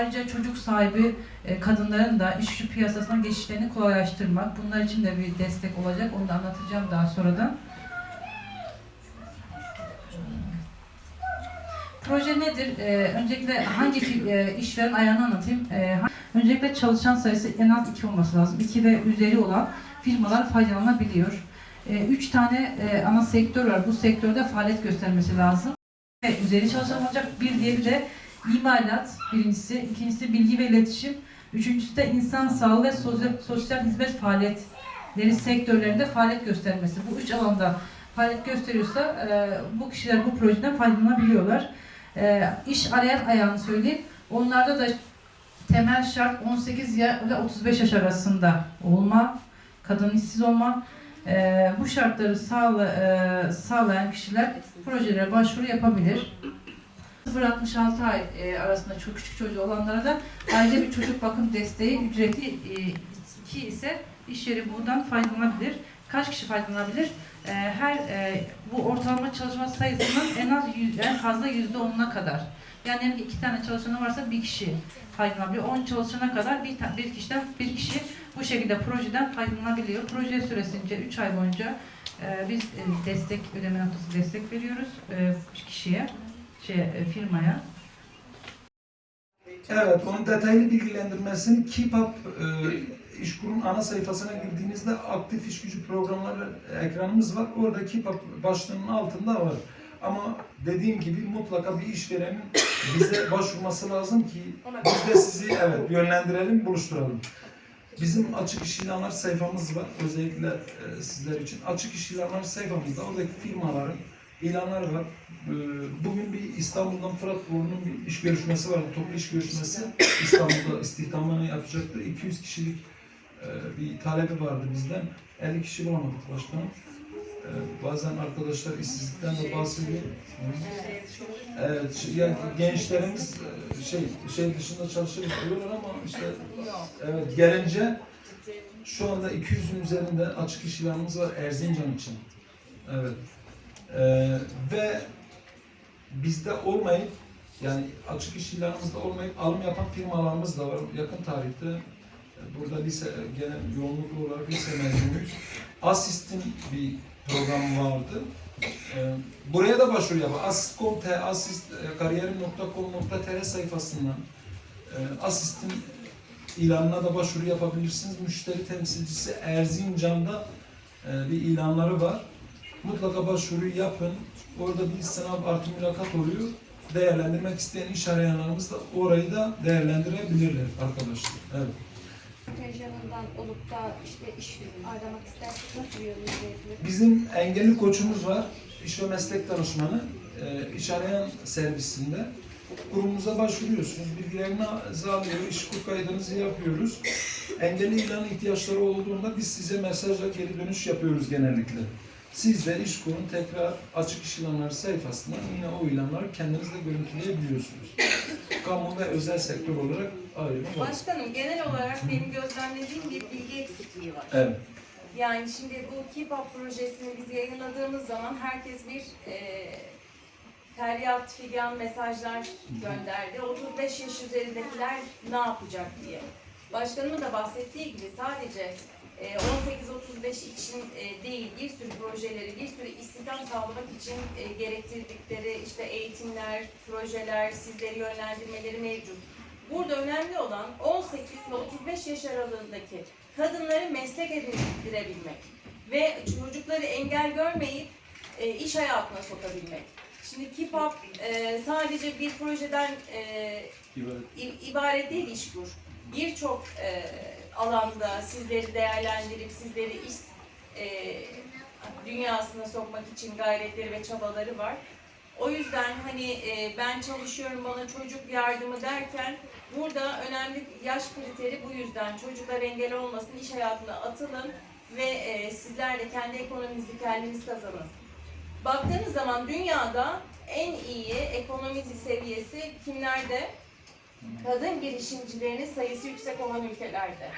Ayrıca çocuk sahibi e, kadınların da iş gücü piyasasına geçişlerini kolaylaştırmak. Bunlar için de bir destek olacak. Onu da anlatacağım daha sonradan. Proje nedir? Ee, öncelikle hangi e, işveren ayağını anlatayım. Ee, öncelikle çalışan sayısı en az iki olması lazım. İki ve üzeri olan firmalar faydalanabiliyor. Ee, üç tane e, ana sektör var. Bu sektörde faaliyet göstermesi lazım. Ve üzeri çalışan olacak. Bir diğeri de imalat birincisi. ikincisi bilgi ve iletişim. Üçüncüsü de insan sağlığı ve sosyal, sosyal hizmet faaliyetleri sektörlerinde faaliyet göstermesi. Bu üç alanda faaliyet gösteriyorsa e, bu kişiler bu projeden faydalanabiliyorlar. E, iş arayan ayağını söyleyeyim. Onlarda da temel şart 18 ya- ile 35 yaş arasında olma, kadın işsiz olma. E, bu şartları sağla, e, sağlayan kişiler projelere başvuru yapabilir. 0-66 ay e, arasında çok küçük çocuğu olanlara da ayrıca bir çocuk bakım desteği ücreti e, ki ise iş yeri buradan faydalanabilir. Kaç kişi faydalanabilir? E, her e, bu ortalama çalışma sayısının en az yüz, en fazla yüzde onuna kadar. Yani iki tane çalışanı varsa bir kişi faydalanabiliyor. 10 çalışana kadar bir, bir kişiden bir kişi bu şekilde projeden faydalanabiliyor. Proje süresince 3 ay boyunca e, biz e, destek ödeme noktası destek veriyoruz e, kişiye, şey, e, firmaya. Evet, onun detaylı bilgilendirmesini KİPAP e, İşkur'un ana sayfasına girdiğinizde aktif iş gücü programları ekranımız var. Orada KİPAP başlığının altında var. Ama dediğim gibi mutlaka bir işverenin bize başvurması lazım ki biz de sizi evet yönlendirelim, buluşturalım. Bizim açık iş ilanlar sayfamız var. Özellikle e, sizler için. Açık iş ilanlar sayfamızda oradaki firmaların ilanları var. Ee, Bugün bir İstanbul'dan Fırat Boru'nun bir iş görüşmesi vardı. Toplu iş görüşmesi. İstanbul'da istihdamını yapacaktı. 200 kişilik e, bir talebi vardı bizden. 50 kişi bulamadık başkanım. Ee, Bazen arkadaşlar işsizlikten de bahsediyor. Evet, yani gençlerimiz e, şey şey dışında çalışır diyorlar ama işte evet gelince şu anda 200'ün üzerinde açık iş ilanımız var Erzincan için. Evet. Ee, ve bizde olmayıp yani açık iş ilanımızda olmayıp alım yapan firmalarımız da var. Yakın tarihte e, burada lise gene yoğunluklu olarak lise mezunuyuz. Asist'in bir programı vardı. Ee, buraya da başvuru yapın. Asist.com.tr asist e, kariyerim.com.tr sayfasından e, Asist'in ilanına da başvuru yapabilirsiniz. Müşteri temsilcisi Erzincan'da e, bir ilanları var. Mutlaka başvuruyu yapın. Orada bir sınav artı mülakat oluyor. Değerlendirmek isteyen iş arayanlarımız da orayı da değerlendirebilirler arkadaşlar. Evet. kontenjanından olup da işte iş aramak istersek nasıl yönlendirebilir? Bizim engelli koçumuz var. İş ve meslek danışmanı. E, iş arayan servisinde. Kurumumuza başvuruyorsunuz. Bilgilerini alıyor. iş kur kaydınızı yapıyoruz. Engelli ilan ihtiyaçları olduğunda biz size mesajla geri dönüş yapıyoruz genellikle. Siz de iş kurun tekrar açık iş ilanları sayfasından yine o ilanları kendiniz de görüntüleyebiliyorsunuz. Kamu ve özel sektör olarak ayrımı var. Başkanım genel olarak benim gözlemlediğim bir bilgi eksikliği var. Evet. Yani şimdi bu Keep Up projesini biz yayınladığımız zaman herkes bir e, feryat figan mesajlar gönderdi. 35 yaş üzerindekiler ne yapacak diye. Başkanımın da bahsettiği gibi sadece 18-35 için e, değil bir sürü projeleri, bir sürü istihdam sağlamak için e, gerektirdikleri işte eğitimler, projeler, sizleri yönlendirmeleri mevcut. Burada önemli olan 18 ve 35 yaş aralığındaki kadınları meslek edindirebilmek ve çocukları engel görmeyip e, iş hayatına sokabilmek. Şimdi KİPAP sadece bir projeden ibaret değil İşkur. Birçok e, alanda sizleri değerlendirip sizleri iş e, dünyasına sokmak için gayretleri ve çabaları var. O yüzden hani e, ben çalışıyorum bana çocuk yardımı derken burada önemli yaş kriteri bu yüzden çocuklar engel olmasın, iş hayatına atılın ve e, sizler de kendi ekonominizi kendiniz kazanın. Baktığınız zaman dünyada en iyi ekonomi seviyesi kimlerde? Kadın girişimcilerinin sayısı yüksek olan ülkelerde.